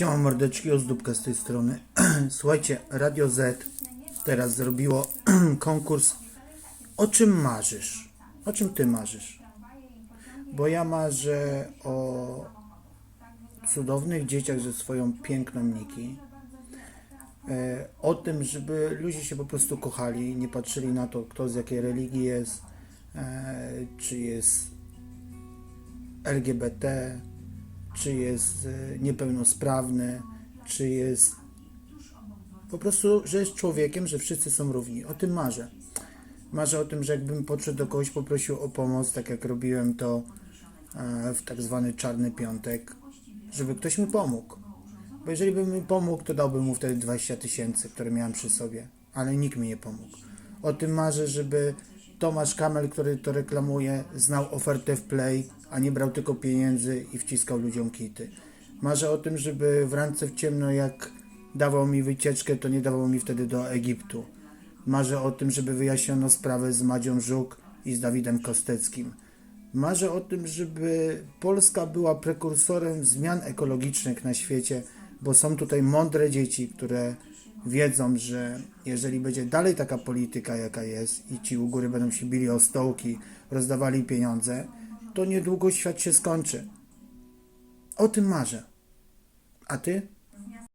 Siema mordeczki, ozdóbka z tej strony. Słuchajcie, Radio Z teraz zrobiło konkurs O czym marzysz? O czym ty marzysz? Bo ja marzę o cudownych dzieciach ze swoją piękną Niki. E, O tym, żeby ludzie się po prostu kochali, nie patrzyli na to, kto z jakiej religii jest, e, czy jest LGBT, czy jest e, niepełnosprawny, czy jest po prostu, że jest człowiekiem, że wszyscy są równi. O tym marzę. Marzę o tym, że jakbym podszedł do kogoś, poprosił o pomoc, tak jak robiłem to e, w tak zwany czarny piątek, żeby ktoś mi pomógł. Bo jeżeli bym mi pomógł, to dałbym mu wtedy 20 tysięcy, które miałem przy sobie, ale nikt mi nie pomógł. O tym marzę, żeby Tomasz Kamel, który to reklamuje, znał ofertę w Play, a nie brał tylko pieniędzy i wciskał ludziom kity. Marzę o tym, żeby w randce w ciemno, jak dawał mi wycieczkę, to nie dawał mi wtedy do Egiptu. Marzę o tym, żeby wyjaśniono sprawę z Madzią Żuk i z Dawidem Kosteckim. Marzę o tym, żeby Polska była prekursorem zmian ekologicznych na świecie, bo są tutaj mądre dzieci, które wiedzą, że jeżeli będzie dalej taka polityka, jaka jest, i ci u góry będą się bili o stołki, rozdawali pieniądze, to niedługo świat się skończy. O tym marzę. A ty?